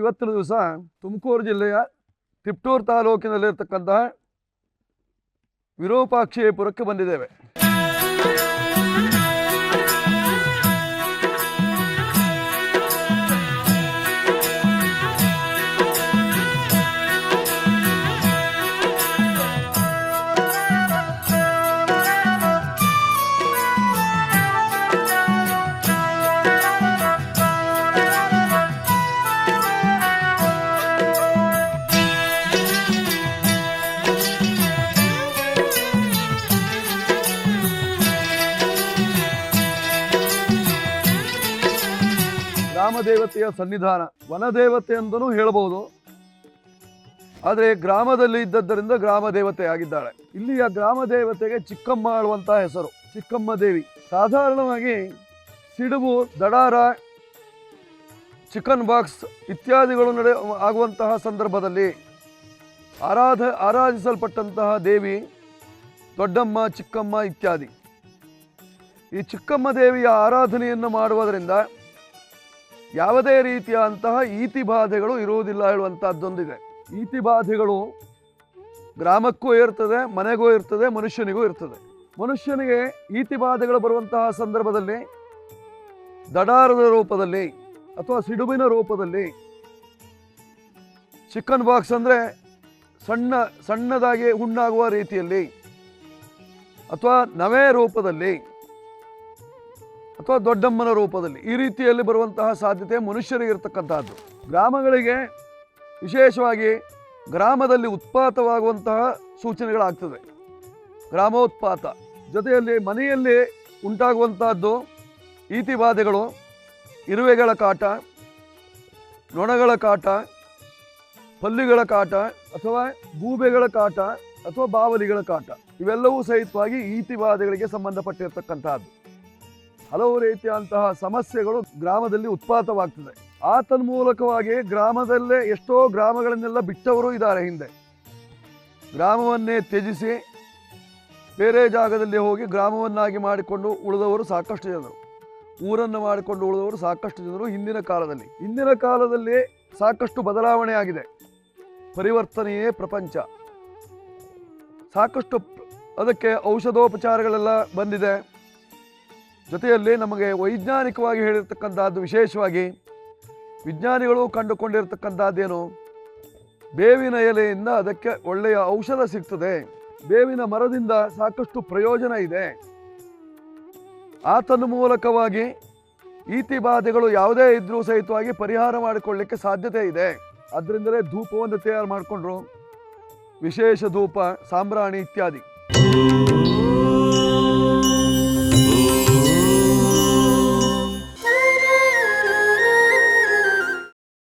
ಇವತ್ತಿನ ದಿವಸ ತುಮಕೂರು ಜಿಲ್ಲೆಯ ತಿಪ್ಟೂರು ತಾಲೂಕಿನಲ್ಲಿರ್ತಕ್ಕಂತಹ ವಿರೂಪಾಕ್ಷಿಪುರಕ್ಕೆ ಬಂದಿದ್ದೇವೆ. ದೇವತೆಯ ಸನ್ನಿಧಾನ. ವನದೇವತೆ ಅಂತಲೂ ಹೇಳಬಹುದು ಆದರೆ ಗ್ರಾಮದಲ್ಲಿ ಇದ್ದದ್ದರಿಂದ ಗ್ರಾಮ ದೇವತೆ ಆಗಿದ್ದಾಳೆ. ಇಲ್ಲಿಯ ಗ್ರಾಮ ದೇವತೆಗೆ ಚಿಕ್ಕಮ್ಮ ಆಳುವಂಥ ಹೆಸರು, ಚಿಕ್ಕಮ್ಮ ದೇವಿ. ಸಾಧಾರಣವಾಗಿ ಸಿಡುಬು, ದಡಾರ, ಚಿಕನ್ ಬಾಕ್ಸ್ ಇತ್ಯಾದಿಗಳು ನಡೆ ಆಗುವಂತಹ ಸಂದರ್ಭದಲ್ಲಿ ಆರಾಧ, ಆರಾಧಿಸಲ್ಪಟ್ಟಂತಹ ದೇವಿ ದೊಡ್ಡಮ್ಮ, ಚಿಕ್ಕಮ್ಮ ಇತ್ಯಾದಿ. ಈ ಚಿಕ್ಕಮ್ಮ ದೇವಿಯ ಆರಾಧನೆಯನ್ನು ಮಾಡುವುದರಿಂದ ಯಾವುದೇ ರೀತಿಯಾದಂತಹ ಈತಿ ಬಾಧೆಗಳು ಇರುವುದಿಲ್ಲ ಹೇಳುವಂತಹದ್ದೊಂದಿದೆ. ಈತಿ ಬಾಧೆಗಳು ಗ್ರಾಮಕ್ಕೂ ಇರ್ತದೆ, ಮನೆಗೂ ಇರ್ತದೆ, ಮನುಷ್ಯನಿಗೂ ಇರ್ತದೆ. ಮನುಷ್ಯನಿಗೆ ಈತಿ ಬಾಧೆಗಳು ಬರುವಂತಹ ಸಂದರ್ಭದಲ್ಲಿ ದಡಾರದ ರೂಪದಲ್ಲಿ ಅಥವಾ ಸಿಡುಬಿನ ರೂಪದಲ್ಲಿ ಚಿಕನ್ ಬಾಕ್ಸ್ ಅಂದರೆ ಸಣ್ಣ, ಸಣ್ಣದಾಗಿ ಹುಣ್ಣಾಗುವ ರೀತಿಯಲ್ಲಿ ಅಥವಾ ನವೆ ರೂಪದಲ್ಲಿ ಅಥವಾ ದೊಡ್ಡಮ್ಮನ ರೂಪದಲ್ಲಿ ಈ ರೀತಿಯಲ್ಲಿ ಬರುವಂತಹ ಸಾಧ್ಯತೆ ಮನುಷ್ಯರಿಗೆ ಇರತಕ್ಕಂತಹದ್ದು. ಗ್ರಾಮಗಳಿಗೆ ವಿಶೇಷವಾಗಿ ಗ್ರಾಮದಲ್ಲಿ ಉತ್ಪಾತವಾಗುವಂತಹ ಸೂಚನೆಗಳಾಗ್ತದೆ. ಗ್ರಾಮೋತ್ಪಾತ ಜೊತೆಯಲ್ಲಿ ಮನೆಯಲ್ಲಿ ಉಂಟಾಗುವಂತಹದ್ದು ಈತಿ ಬಾಧೆಗಳು ಇರುವೆಗಳ ಕಾಟ, ನೊಣಗಳ ಕಾಟ, ಪಲ್ಲಿಗಳ ಕಾಟ ಅಥವಾ ಗೂಬೆಗಳ ಕಾಟ ಅಥವಾ ಬಾವಲಿಗಳ ಕಾಟ ಇವೆಲ್ಲವೂ ಸಹಿತವಾಗಿ ಈತಿ ಬಾಧೆಗಳಿಗೆ ಸಂಬಂಧಪಟ್ಟಿರ್ತಕ್ಕಂತಹದ್ದು. ಹಲವು ರೀತಿಯಂತಹ ಸಮಸ್ಯೆಗಳು ಗ್ರಾಮದಲ್ಲಿ ಉತ್ಪಾತವಾಗ್ತದೆ. ಆ ತನ್ಮೂಲಕವಾಗಿ ಗ್ರಾಮದಲ್ಲೇ ಎಷ್ಟೋ ಗ್ರಾಮಗಳನ್ನೆಲ್ಲ ಬಿಟ್ಟವರು ಇದ್ದಾರೆ ಹಿಂದೆ. ಗ್ರಾಮವನ್ನೇ ತ್ಯಜಿಸಿ ಬೇರೆ ಜಾಗದಲ್ಲಿ ಹೋಗಿ ಗ್ರಾಮವನ್ನಾಗಿ ಮಾಡಿಕೊಂಡು ಉಳಿದವರು ಸಾಕಷ್ಟು ಜನರು. ಊರನ್ನು ಮಾಡಿಕೊಂಡು ಉಳಿದವರು ಸಾಕಷ್ಟು ಜನರು ಹಿಂದಿನ ಕಾಲದಲ್ಲಿ. ಹಿಂದಿನ ಕಾಲದಲ್ಲಿ ಸಾಕಷ್ಟು ಬದಲಾವಣೆ ಆಗಿದೆ. ಪರಿವರ್ತನೆಯೇ ಪ್ರಪಂಚ. ಸಾಕಷ್ಟು ಅದಕ್ಕೆ ಔಷಧೋಪಚಾರಗಳೆಲ್ಲ ಬಂದಿದೆ. ಜೊತೆಯಲ್ಲಿ ನಮಗೆ ವೈಜ್ಞಾನಿಕವಾಗಿ ಹೇಳಿರ್ತಕ್ಕಂಥದ್ದು ವಿಶೇಷವಾಗಿ ವಿಜ್ಞಾನಿಗಳು ಕಂಡುಕೊಂಡಿರ್ತಕ್ಕಂಥದ್ದೇನು? ಬೇವಿನ ಎಲೆಯಿಂದ ಅದಕ್ಕೆ ಒಳ್ಳೆಯ ಔಷಧ ಸಿಗ್ತದೆ. ಬೇವಿನ ಮರದಿಂದ ಸಾಕಷ್ಟು ಪ್ರಯೋಜನ ಇದೆ. ಆತನ ಮೂಲಕವಾಗಿ ಈತಿ ಬಾಧೆಗಳು ಯಾವುದೇ ಇದ್ರೂ ಸಹಿತವಾಗಿ ಪರಿಹಾರ ಮಾಡಿಕೊಳ್ಳಿಕ್ಕೆ ಸಾಧ್ಯತೆ ಇದೆ. ಅದರಿಂದಲೇ ಧೂಪವನ್ನು ತಯಾರು ಮಾಡಿಕೊಂಡ್ರು. ವಿಶೇಷ ಧೂಪ, ಸಾಂಬ್ರಾಣಿ ಇತ್ಯಾದಿ.